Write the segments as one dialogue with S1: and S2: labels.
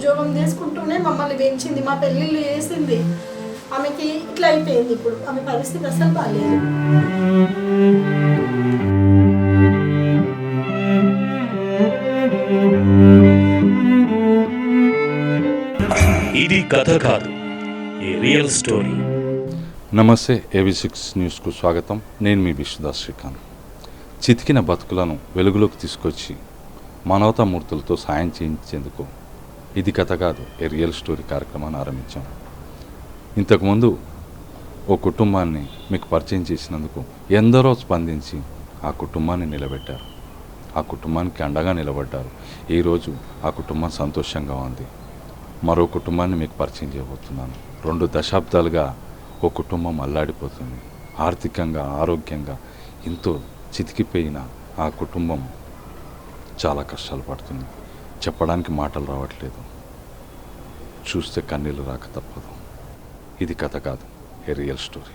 S1: ఉద్యోగం చేసుకుంటూనే మమ్మల్ని పెంచింది మా పెళ్ళిళ్ళు చేసింది. ఆమెకి ఇట్లా అయిపోయింది ఇప్పుడు. ఆమె పరిస్థితి అసలు బాగాలేదు
S2: ఇది కథ కాదు ఏ రియల్ స్టోరీ.
S3: నమస్తే ఏబీ సిక్స్ న్యూస్కు స్వాగతం. నేను మీ విష్ణుదాస్ శ్రీకాంత్. చితికిన బతుకులను వెలుగులోకి తీసుకొచ్చి మానవతామూర్తులతో సాయం చేయించేందుకు ఇది కథ కాదు ఏ రియల్ స్టోరీ కార్యక్రమాన్ని ఆరంభించాం. ఇంతకుముందు ఓ కుటుంబాన్ని మీకు పరిచయం చేసినందుకు ఎందరో స్పందించి ఆ కుటుంబాన్ని నిలబెట్టారు. ఆ కుటుంబానికి అండగా నిలబడ్డారు. ఈరోజు ఆ కుటుంబం సంతోషంగా ఉంది. మరో కుటుంబాన్ని మీకు పరిచయం చేయబోతున్నాను. రెండు దశాబ్దాలుగా ఓ కుటుంబం అల్లాడిపోతుంది. ఆర్థికంగా ఆరోగ్యంగా ఎంతో చితికిపోయిన ఆ కుటుంబం చాలా కష్టాలు పడుతుంది. చెప్పడానికి మాటలు రావట్లేదు. చూస్తే కన్నీళ్ళు రాక తప్పదు. ఇది కథ కాదు ఏ రియల్ స్టోరీ.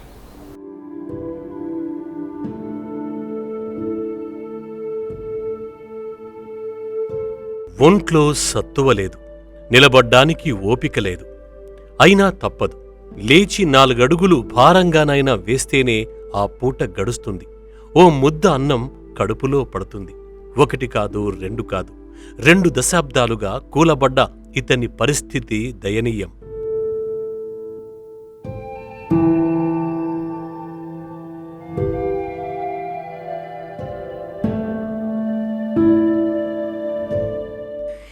S2: ఒంట్లో సత్తువ లేదు నిలబడ్డానికి ఓపిక లేదు. అయినా తప్పదు లేచి నాలుగడుగులు భారంగానైనా వేస్తేనే ఆ పూట గడుస్తుంది. ఓ ముద్ద అన్నం కడుపులో పడుతుంది. ఒకటి కాదు రెండు కాదు. రెండు దశాబ్దాలుగా కూలబడ్డ ఇతని పరిస్థితి దయనీయం.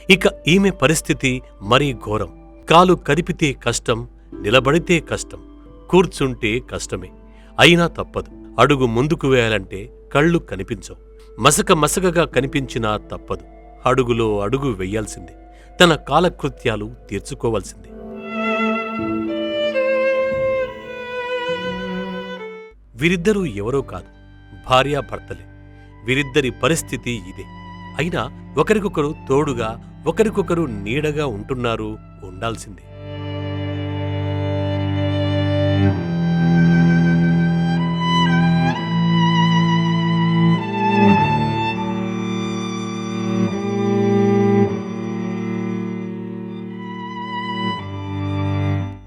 S2: ఇక ఈమె పరిస్థితి మరీ ఘోరం. కాలు కదిపితే కష్టం నిలబడితే కష్టం కూర్చుంటే కష్టమే. అయినా తప్పదు. అడుగు ముందుకు వేయాలంటే కళ్ళు కనిపించవు. మసక మసకగా కనిపించినా తప్పదు. అడుగులో అడుగు వెయ్యాల్సిందే తన కాలకృత్యాలు తీర్చుకోవాల్సిందే. వీరిద్దరూ ఎవరో కాదు భార్యాభర్తలే వీరిద్దరి పరిస్థితి ఇదే. అయినా ఒకరికొకరు తోడుగా ఒకరికొకరు నీడగా ఉంటున్నారు ఉండాల్సిందే.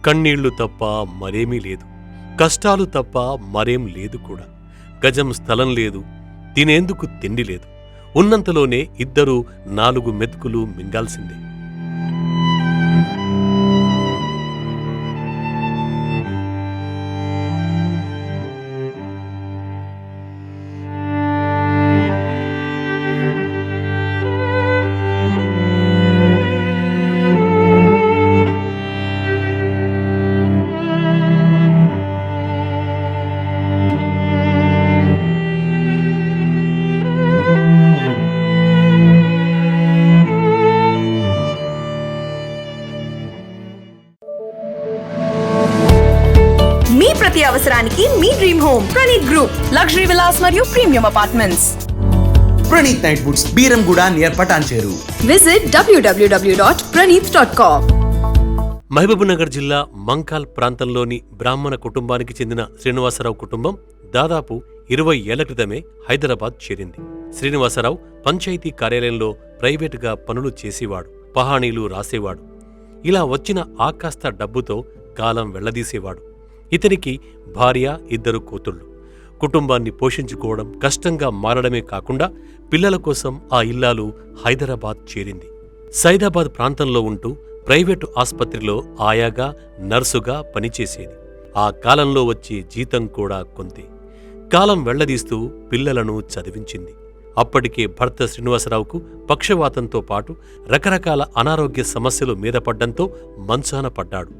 S2: కన్నీళ్ళు తప్ప మరేమీ లేదు. కష్టాలు తప్ప మరేం లేదు కూడా. గజం స్థలం లేదు. తినేందుకు తిండి లేదు. ఉన్నంతలోనే ఇద్దరూ నాలుగు మెతుకులు మింగాల్సిందే.
S4: ప్రణీత్ గ్రూప్ లగ్జరీ విలాస్ మరియు ప్రీమియం అపార్ట్మెంట్స్
S5: ప్రణీత్ నైట్ బుట్స్ Beeramguda near Patancheru
S4: visit WWW dot Praneeth dot com
S2: Mahabubnagar జిల్లా మంకాల్ ప్రాంతంలోని బ్రాహ్మణ కుటుంబానికి చెందిన శ్రీనివాసరావు కుటుంబం దాదాపు ఇరవై ఏళ్ళ క్రితమే హైదరాబాద్ చేరింది. శ్రీనివాసరావు పంచాయతీ కార్యాలయంలో ప్రైవేటుగా పనులు చేసేవాడు పహాణీలు రాసేవాడు. ఇలా వచ్చిన ఆకాస్త డబ్బుతో కాలం వెళ్ళదీసేవాడు. ఇతనికి భార్య ఇద్దరు కూతుళ్ళు. కుటుంబాన్ని పోషించుకోవడం కష్టంగా మారడమే కాకుండా పిల్లల కోసం ఆ ఇల్లాలు హైదరాబాద్ చేరింది. సైదాబాద్ ప్రాంతంలో ఉంటూ ప్రైవేటు ఆస్పత్రిలో ఆయాగా నర్సుగా పనిచేసేది. ఆ కాలంలో వచ్చే జీతం కూడా కొంతే. కాలం వెళ్ళదీస్తూ పిల్లలను చదివించింది. అప్పటికే భర్త శ్రీనివాసరావుకు పక్షవాతంతో పాటు రకరకాల అనారోగ్య సమస్యలు మీద పడ్డంతో మంచాన పడ్డాడు.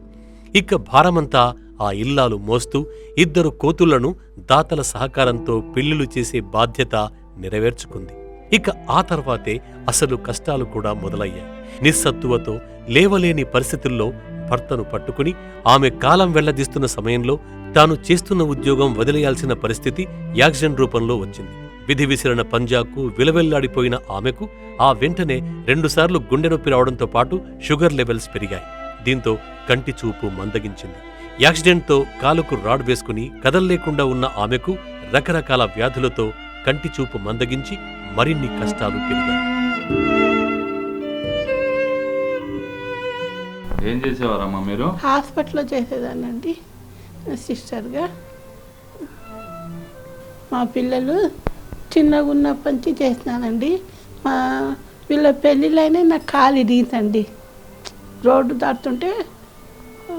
S2: ఇక భారమంతా ఆ ఇల్లాలు మోస్తూ ఇద్దరు కోతులను దాతల సహకారంతో పెళ్ళిళ్ళు చేసే బాధ్యత నెరవేర్చుకుంది. ఇక ఆ తర్వాతే అసలు కష్టాలు కూడా మొదలయ్యాయి. నిస్సత్తువతో లేవలేని పరిస్థితుల్లో భర్తను పట్టుకుని ఆమె కాలం వెళ్ళదీస్తున్న సమయంలో తాను చేస్తున్న ఉద్యోగం వదిలేయాల్సిన పరిస్థితి యాక్షన్ రూపంలో వచ్చింది. విధి విసిరిన పంజాకు విలవెల్లాడిపోయిన ఆమెకు ఆ వెంటనే రెండుసార్లు గుండె నొప్పి రావడంతో పాటు షుగర్ లెవెల్స్ పెరిగాయి. దీంతో కంటి చూపు మందగించింది. యాక్సిడెంట్తో కాలుకు రాడ్ వేసుకుని కదల్లేకుండా ఉన్న ఆమెకు రకరకాల వ్యాధులతో కంటి చూపు మందగించి మరిన్ని కష్టాలు పెరిగాయి.
S3: ఏం చేసేవారమ్మా మీరు?
S6: హాస్పిటల్లో చేసేదానండి సిస్టర్గా. మా పిల్లలు చిన్నగా ఉన్నప్పటి నుంచి చేస్తున్నానండి. మా వీళ్ళ పెళ్ళిళ్ళైనా నాకు కాలు ఇరిగిందండి రోడ్డు దాటుతుంటే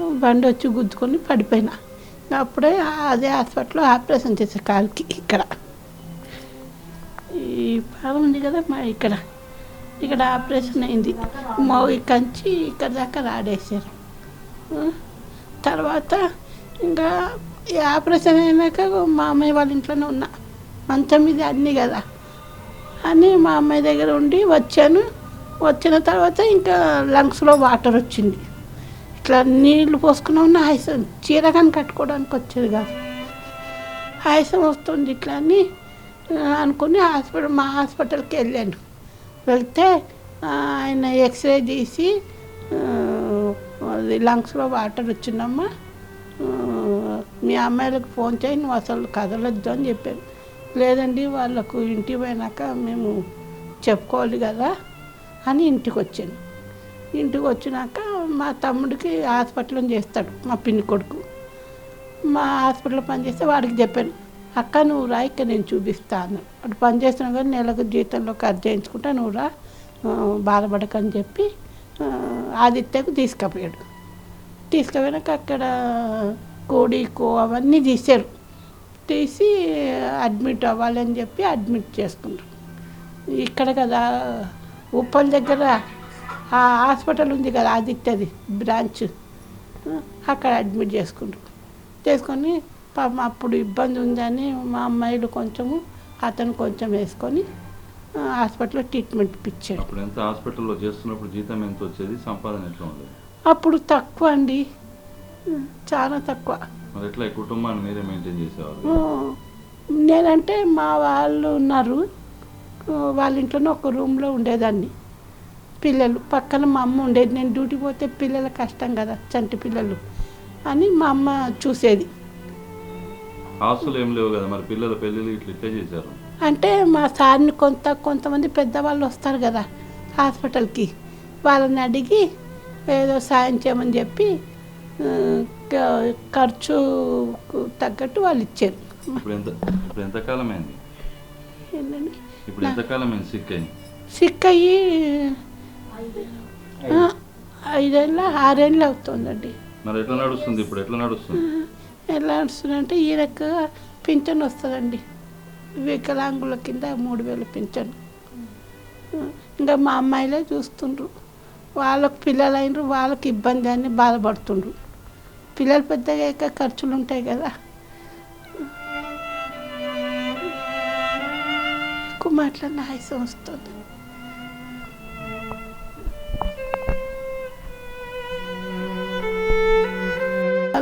S6: బండి వచ్చి గుద్దుకొని పడిపోయినా. అప్పుడే అదే హాస్పిటల్లో ఆపరేషన్ చేసే కాలుకి ఇక్కడ. ఈ భాగం ఉంది కదా మా ఇక్కడ. ఇక్కడ ఆపరేషన్ అయింది. మా కంచి ఇక్కడ దాకా రాడేశారు. తర్వాత ఇంకా ఈ ఆపరేషన్ అయినాక మా అమ్మాయి వాళ్ళ ఇంట్లోనే ఉన్నా. మంచం మీద అన్నీ కదా. అని మా అమ్మాయి దగ్గర ఉండి వచ్చాను. వచ్చిన తర్వాత ఇంకా లంగ్స్లో వాటర్ వచ్చింది. ఇట్లా నీళ్ళు పోసుకున్నా ఉన్న హైసం చీర కానీ కట్టుకోవడానికి వచ్చేది కాదు. హైసం వస్తుంది ఇట్లా అని అనుకుని హాస్పిటల్ మా హాస్పిటల్కి వెళ్ళాను. వెళ్తే ఆయన ఎక్స్రే తీసి అది లంగ్స్లో వాటర్ వచ్చిందమ్మా. మీ అమ్మాయిలకు ఫోన్ చేయి నువ్వు అసలు కదలొద్దు అని చెప్పాను. లేదండి వాళ్ళకు ఇంటికి పోయినాక మేము చెప్పుకోవాలి కదా అని ఇంటికి వచ్చాను. ఇంటికి వచ్చినాక మా తమ్ముడికి హాస్పిటల్లో చేస్తాడు మా పిన్ని కొడుకు. మా హాస్పిటల్లో పనిచేస్తే వాడికి చెప్పాను అక్క నువ్వు రా ఇక్కడ నేను చూపిస్తాను అటు పని చేస్తున్నావు కానీ నెలకు జీతంలో ఖర్చు చేయించుకుంటా నువ్వు రా బాధపడకని చెప్పి ఆదిత్యకు తీసుకుపోయాడు. తీసుకుపోయాక అక్కడ కోడి కో అవన్నీ తీశారు. తీసి అడ్మిట్ అవ్వాలని చెప్పి అడ్మిట్ చేసుకున్నారు. ఇక్కడ కదా ఉప్పల్ దగ్గర ఆ హాస్పిటల్ ఉంది కదా ఆదిత్యది బ్రాంచ్. అక్కడ అడ్మిట్ చేసుకుంటారు చేసుకొని పాపం అప్పుడు ఇబ్బంది ఉందని మా అమ్మాయిలు కొంచెము అతను కొంచెం వేసుకొని హాస్పిటల్లో ట్రీట్మెంట్ ఇప్పించాడు.
S3: అప్పుడు ఎంత హాస్పిటల్లో చేస్తున్నప్పుడు జీతం ఎంత వచ్చేది సంపాదన ఎట్లా ఉండేది?
S6: అప్పుడు తక్కువ అండి. చాలా తక్కువ.
S3: మరి ఎట్లా ఈ కుటుంబాన్ని మీరే మెయింటైన్ చేసేవారు
S6: నేనంటే మా వాళ్ళు ఉన్నారు. వాళ్ళ ఇంట్లోనే ఒక రూమ్లో ఉండేదాన్ని. పిల్లలు పక్కన మా అమ్మ ఉండేది. నేను డ్యూటీ పోతే పిల్లల కష్టం కదా చంటి పిల్లలు అని మా అమ్మ చూసేది.
S3: ఆస్తులు ఏం లేవు కదా మరి పిల్లల పెళ్ళిళ్ళు ఇట్లా ఇట్లే చేశారు.
S6: అంటే మా సార్ని కొంత కొంతమంది పెద్దవాళ్ళు వస్తారు కదా హాస్పిటల్కి. వాళ్ళని అడిగి ఏదో సాయం చేయమని చెప్పి ఖర్చు తగ్గట్టు వాళ్ళు ఇచ్చారు.
S3: ఇప్పుడు ఎంత ఇప్పుడు ఎంతకాలం అయింది
S6: ఏంటండి?
S3: ఇప్పుడు ఎంతకాలం అయింది సిక్
S6: అయ్యి ఐదేళ్ళ. ఆరేళ్ళు అవుతుందండి.
S3: మరి ఎట్లా నడుస్తుంది ఇప్పుడు? ఎట్లా నడుస్తుంది?
S6: ఎలా నడుస్తుందంటే ఈయనకు పింఛన్ వస్తుందండి. వికలాంగుల కింద మూడు వేలు పింఛన్. ఇంకా మా అమ్మాయిలే చూస్తుండ్రు. వాళ్ళకు పిల్లలు అయినరు వాళ్ళకి ఇబ్బంది అని బాధపడుతుండ్రు. పిల్లలు పెద్దగా అయ్యాక ఖర్చులు ఉంటాయి కదా. ఎక్కువ మాట్లాడిన ఆయాసం వస్తుంది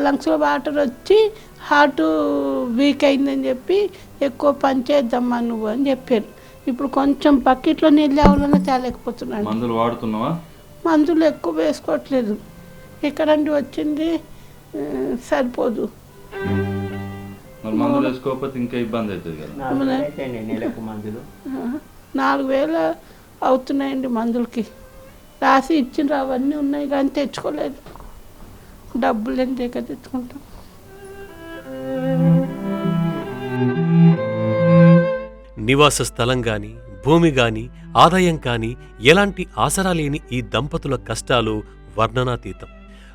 S6: లంగ్స్లో వాటర్ వచ్చి హార్ట్ వీక్ అయిందని చెప్పి ఎక్కువ పని చేద్దామా నువ్వు అని చెప్పారు. ఇప్పుడు కొంచెం బకెట్లో నీళ్ళు ఎవరైనా తేలేకపోతున్నాడు.
S3: మందులు వాడుతున్నావా?
S6: మందులు ఎక్కువ వేసుకోవట్లేదు. ఎక్కడండి వచ్చింది? సరిపోదు.
S3: మరి మందులు వేసుకోకపోతే ఇంకా ఇబ్బంది అవుతుంది కదా.
S7: నాలుగు వేలు అయితేనే నెలకు మందులు.
S6: ఆ, నాలుగు వేలు అవుతున్నాయండి మందులకి. రాసి ఇచ్చిన అవన్నీ ఉన్నాయి కానీ తెచ్చుకోలేదు. డబ్బులు ఎంత దగ్గర తెచ్చుకుంటాం
S2: నివాస స్థలం గాని భూమి గాని ఆదాయం కాని ఎలాంటి ఆసరా లేని ఈ దంపతుల కష్టాలు వర్ణనాతీతం.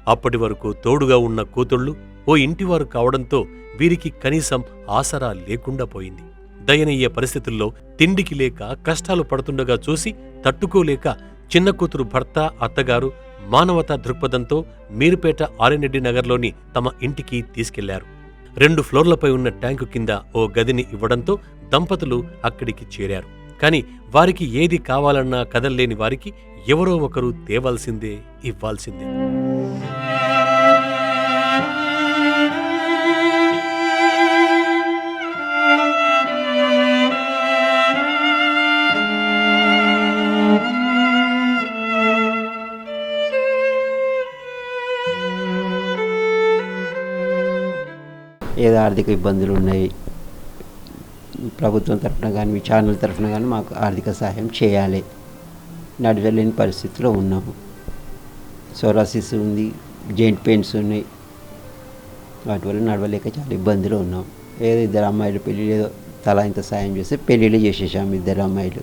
S2: అప్పటి వరకు తోడుగా ఉన్న కూతుళ్ళు ఓ ఇంటివారు కావడంతో వీరికి కనీసం ఆసరా లేకుండా పోయింది. దయనీయ పరిస్థితుల్లో తిండికి లేక కష్టాలు పడుతుండగా చూసి తట్టుకోలేక చిన్న కూతురు భర్త అత్తగారు మానవతా దృక్పథంతో మీరుపేట ఆర్ఎన్రెడ్డి నగర్లోని తమ ఇంటికి తీసుకెళ్ళారు. రెండు ఫ్లోర్లపై ఉన్న ట్యాంకు కింద ఓ గదిని ఇవ్వడంతో దంపతులు అక్కడికి చేరారు. కాని వారికి ఏది కావాలన్నా కదల్లేని వారికి ఎవరో ఒకరు తేవాల్సిందే ఇవ్వాల్సిందే.
S7: ఆర్థిక ఇబ్బందులు ఉన్నాయి. ప్రభుత్వం తరఫున కానీ మీ ఛానల్ తరఫున కానీ మాకు ఆర్థిక సహాయం చేయాలి. నడవలేని పరిస్థితిలో ఉన్నాము సోరాసిస్ ఉంది జాయింట్ పెయిన్స్ ఉన్నాయి. వాటి వల్ల నడవలేక చాలా ఇబ్బందులు ఉన్నాం. ఏదో ఇద్దరు అమ్మాయిలు పెళ్ళి ఏదో తలా ఇంత సాయం చేస్తే పెళ్ళిళ్ళు చేసేసాము ఇద్దరు అమ్మాయిలు.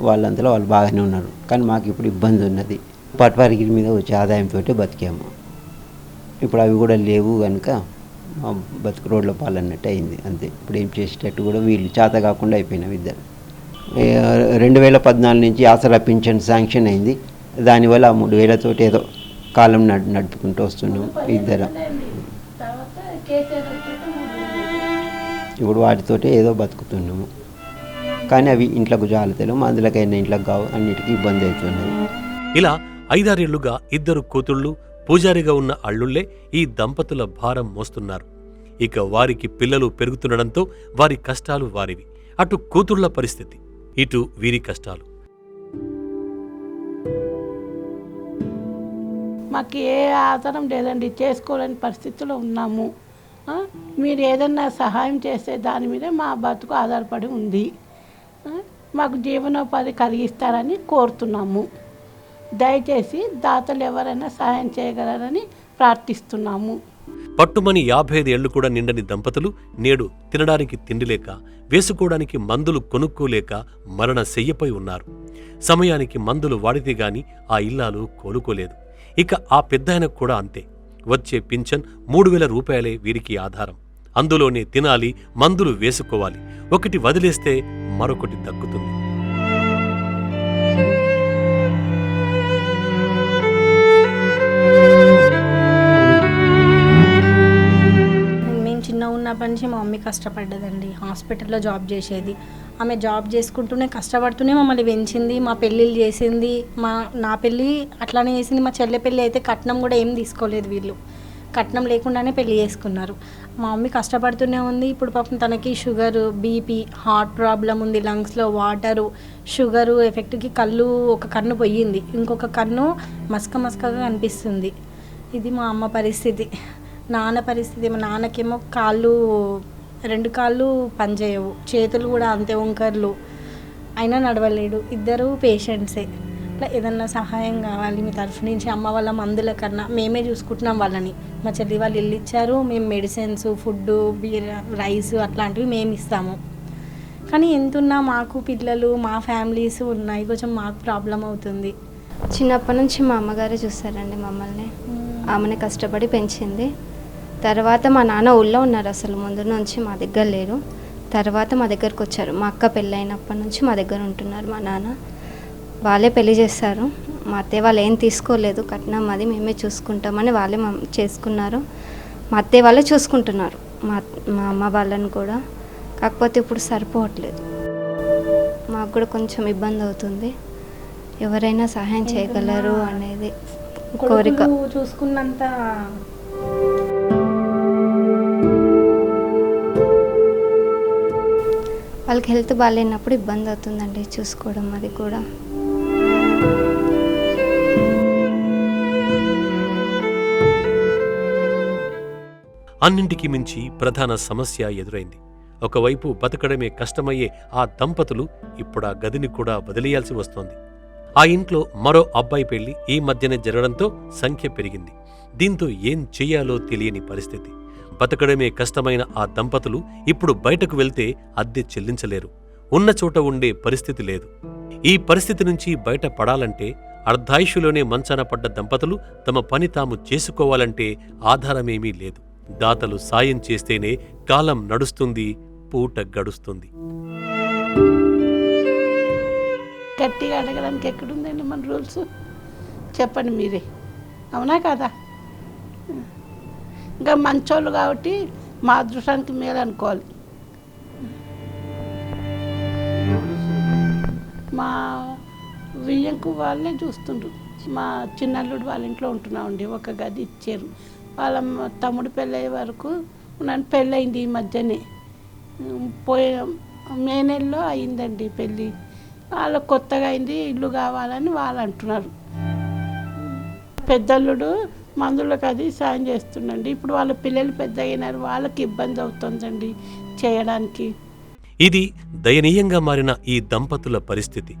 S7: వాళ్ళంతలో వాళ్ళు బాగానే ఉన్నారు. కానీ మాకు ఇప్పుడు ఇబ్బంది ఉన్నది. పట్వారికి మీద వచ్చే ఆదాయంతో బతికాము. ఇప్పుడు అవి కూడా లేవు కనుక బతుకు రోడ్ల పాలన్నట్టు అయింది అంతే. ఇప్పుడు ఏం చేసేటట్టు కూడా వీళ్ళు చేత కాకుండా అయిపోయినాం ఇద్దరు. రెండు వేల పద్నాలుగు నుంచి ఆసరా పింఛన్ శాంక్షన్ అయింది. దానివల్ల ఆ మూడు వేలతోటి ఏదో కాలం నడు నడుపుకుంటూ వస్తున్నాం ఇద్దరు. ఇప్పుడు వాటితోటి ఏదో బతుకుతున్నాము. కానీ అవి ఇంట్లోకి జాలతలు మందులకైనా ఇంట్లోకి కావు అన్నిటికీ ఇబ్బంది అవుతున్నది.
S2: ఇలా ఐదారేళ్ళుగా ఇద్దరు కూతుళ్ళు పూజారిగా ఉన్న అల్లుళ్ళే ఈ దంపతుల భారం మోస్తున్నారు. ఇక వారికి పిల్లలు పెరుగుతుండడంతో వారి కష్టాలు వారివి. అటు కూతుళ్ళ పరిస్థితి ఇటు వీరి కష్టాలు.
S6: మాకు ఏ ఆధారం లేదండి చేసుకోలేని పరిస్థితిలో ఉన్నాము. మీరు ఏదన్నా సహాయం చేస్తే దాని మీదే మా బతుకు ఆధారపడి ఉంది. మాకు జీవనోపాధి కలిగిస్తారని కోరుతున్నాము. దయచేసి దాతలు ఎవరైనా సహాయం చేయగలరని ప్రార్థిస్తున్నాము.
S2: పట్టుమని యాభై ఐదు ఏళ్ళు కూడా నిండని దంపతులు నేడు తినడానికి తిండి లేక వేసుకోవడానికి మందులు కొనుక్కోలేక మరణ శయ్యపై ఉన్నారు. సమయానికి మందులు వాడితే గాని ఆ ఇల్లాలు కోలుకోలేదు. ఇక ఆ పెద్దాయనకు కూడా అంతే. వచ్చే పింఛన్ మూడు వేల రూపాయలే వీరికి ఆధారం. అందులోనే తినాలి మందులు వేసుకోవాలి. ఒకటి వదిలేస్తే మరొకటి దక్కుతుంది.
S1: చిన్నప్పటి నుంచి మా మమ్మీ కష్టపడ్డదండి. హాస్పిటల్లో జాబ్ చేసేది. ఆమె జాబ్ చేసుకుంటూనే కష్టపడుతూనే మమ్మల్ని పెంచింది మా పెళ్ళిళ్ళు చేసింది మా నా పెళ్ళి అట్లానే చేసింది మా చెల్లె పెళ్ళి అయితే కట్నం కూడా ఏం తీసుకోలేదు వీళ్ళు. కట్నం లేకుండానే పెళ్ళి చేసుకున్నారు. మా మమ్మీ కష్టపడుతూనే ఉంది. ఇప్పుడు పాపం తనకి షుగర్ బీపీ హార్ట్ ప్రాబ్లం ఉంది లంగ్స్లో వాటరు షుగరు ఎఫెక్ట్కి కళ్ళు ఒక కన్ను పోయింది. ఇంకొక కన్ను మస్క మస్కగా కనిపిస్తుంది. ఇది మా అమ్మ పరిస్థితి. నాన్న పరిస్థితి మా నాన్నకేమో కాళ్ళు రెండు కాళ్ళు పనిచేయవు. చేతులు కూడా అంతే వంకర్లు. అయినా నడవలేడు. ఇద్దరు పేషెంట్సే. ఇట్లా ఏదన్నా సహాయం కావాలి మీ తరఫు నుంచి అమ్మ వాళ్ళ మందుల కన్నా మేమే చూసుకుంటున్నాం వాళ్ళని. మా చెల్లి వాళ్ళు ఇల్లు ఇచ్చారు మేము మెడిసిన్స్ ఫుడ్ బీర్ రైస్ అట్లాంటివి మేము ఇస్తాము. కానీ ఎంతున్నా మాకు పిల్లలు మా ఫ్యామిలీస్ ఉన్నాయి. కొంచెం మాకు ప్రాబ్లం అవుతుంది.
S8: చిన్నప్పటి నుంచి మా అమ్మగారే చూస్తారండి మమ్మల్ని. ఆమెనే కష్టపడి పెంచింది. తర్వాత మా నాన్న ఊళ్ళో ఉన్నారు అసలు ముందు నుంచి మా దగ్గర లేరు. తర్వాత మా దగ్గరకు వచ్చారు. మా అక్క పెళ్ళైనప్పటి నుంచి మా దగ్గర ఉంటున్నారు మా నాన్న. వాళ్ళే పెళ్ళి చేస్తారు మా అత్తయ్య వాళ్ళు ఏం తీసుకోలేదు. కట్నం అది మేమే చూసుకుంటామని వాళ్ళే మా చేసుకున్నారు. మా అత్తయ్య వాళ్ళే చూసుకుంటున్నారు. మా మా అమ్మ వాళ్ళని కూడా. కాకపోతే ఇప్పుడు సరిపోవట్లేదు. మాకు కూడా కొంచెం ఇబ్బంది అవుతుంది. ఎవరైనా సహాయం చేయగలరు అనేది కోరిక.
S1: చూసుకున్నంత
S8: వాళ్ళకి హెల్త్ బాగాలేనప్పుడు ఇబ్బంది అవుతుందండి చూసుకోవడం అది కూడా.
S2: అన్నింటికి మించి ప్రధాన సమస్య ఎదురైంది. ఒకవైపు బతకడమే కష్టమయ్యే ఆ దంపతులు ఇప్పుడా గదిని కూడా వదిలేయాల్సి వస్తోంది. ఆ ఇంట్లో మరో అబ్బాయి పెళ్ళి ఈ మధ్యనే జరగడంతో సంఖ్య పెరిగింది. దీంతో ఏం చెయ్యాలో తెలియని పరిస్థితి. బతకడమే కష్టమైన ఆ దంపతులు ఇప్పుడు బయటకు వెళ్తే అద్దె చెల్లించలేరు. ఉన్న చోట ఉండే పరిస్థితి లేదు. ఈ పరిస్థితి నుంచి బయట పడాలంటే అర్ధాయుషులోనే మంచాన పడ్డ దంపతులు తమ పని తాము చేసుకోవాలంటే ఆధారమేమీ లేదు. దాతలు సాయం చేస్తేనే కాలం నడుస్తుంది పూట గడుస్తుంది.
S6: గట్టిగా అడగడానికి ఎక్కడుందండి మన రూల్స్? చెప్పండి మీరే. అవునా కాదా? ఇంకా మంచోళ్ళు కాబట్టి మా అదృష్టానికి మేలు అనుకోవాలి. మా వియ్యంకు వాళ్ళే చూస్తుండ్రు. మా చిన్నల్లుడు వాళ్ళ ఇంట్లో ఉంటున్నామండి ఒక గది ఇచ్చారు. వాళ్ళ తమ్ముడు పెళ్ళయ్యే వరకు నన్ను పెళ్ళయింది ఈ మధ్యనే. పోయే మే నెలలో అయిందండి పెళ్ళి. వాళ్ళ కొత్తగా అయింది ఇల్లు కావాలని వాళ్ళు అంటున్నారు. పెద్దల్లుడు మందులకు అది సాయం చేస్తుండండి ఇప్పుడు వాళ్ళ పిల్లలు పెద్ద అయినారు వాళ్ళకి ఇబ్బంది అవుతుందండి చేయడానికి.
S2: ఇది దయనీయంగా మారిన ఈ దంపతుల పరిస్థితి.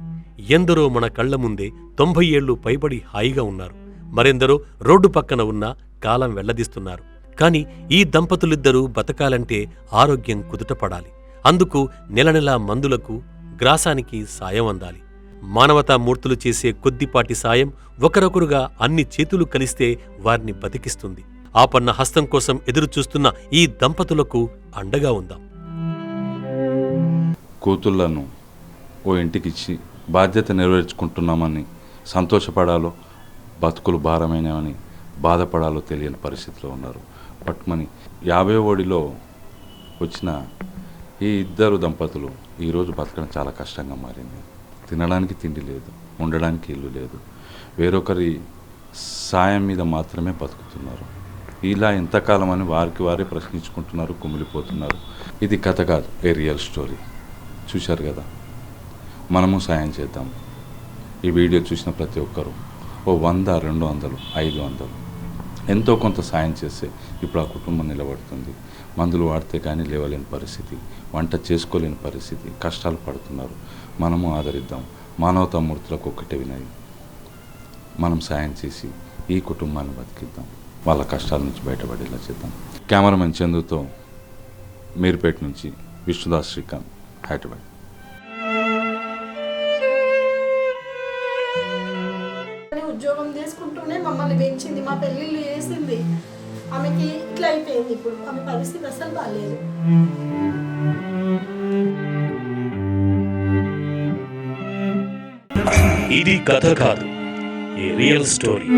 S2: ఎందరో మన కళ్ళ ముందే తొంభై ఏళ్ళు పైబడి హాయిగా ఉన్నారు. మరెందరో రోడ్డు పక్కన ఉన్న కాలం వెళ్ళదీస్తున్నారు. కానీ ఈ దంపతులిద్దరూ బతకాలంటే ఆరోగ్యం కుదుటపడాలి. అందుకు నెల నెలా మందులకు గ్రాసానికి సాయం అందాలి. మానవతా మూర్తులు చేసే కొద్దిపాటి సాయం ఒకరొకరుగా అన్ని చేతులు కలిస్తే వారిని బతికిస్తుంది. ఆపన్న హస్తం కోసం ఎదురు చూస్తున్న ఈ దంపతులకు అండగా ఉందాం.
S3: కూతుళ్ళను ఓ ఇంటికిచ్చి బాధ్యత నెరవేర్చుకుంటున్నామని సంతోషపడాలో బతుకులు భారమైనవని బాధపడాలో తెలియని పరిస్థితిలో ఉన్నారు. పట్మని యాభై ఓడిలో వచ్చిన ఈ ఇద్దరు దంపతులు ఈరోజు బతకడం చాలా కష్టంగా మారింది. తినడానికి తిండి లేదు ఉండడానికి ఇల్లు లేదు. వేరొకరి సాయం మీద మాత్రమే బతుకుతున్నారు. ఇలా ఎంతకాలం అని వారికి వారే ప్రశ్నించుకుంటున్నారు కుమిలిపోతున్నారు. ఇది కథ కాదు ఏ రియల్ స్టోరీ. చూశారు కదా? మనము సాయం చేద్దాం. ఈ వీడియో చూసిన ప్రతి ఒక్కరూ ఓ వంద రెండు వందలు ఐదు వందలు. ఎంతో కొంత సాయం చేస్తే ఇప్పుడు ఆ కుటుంబం నిలబడుతుంది. మందులు వాడితే కానీ లేవలేని పరిస్థితి వంట చేసుకోలేని పరిస్థితి కష్టాలు పడుతున్నారు. మనము ఆదరిద్దాం. మానవతామూర్తులకు ఒక్కటే వినాయి. మనం సాయం చేసి ఈ కుటుంబాన్ని బతికిద్దాం. వాళ్ళ కష్టాల నుంచి బయటపడేలా చేద్దాం. కెమెరామెన్ చందుతో మీర్పేట నుంచి విష్ణుదాస్ శ్రీకాంత్ హైదరాబాద్.
S1: చేసుకుంటూనే మమ్మల్ని పెంచింది మా పెళ్ళిళ్ళు చేసింది. ఆమెకి ఇట్లా అయిపోయింది ఇప్పుడు. ఆమె పరిస్థితి అసలు బాగాలేదు
S2: ఇది కథ కాదు ఏ రియల్ స్టోరీ.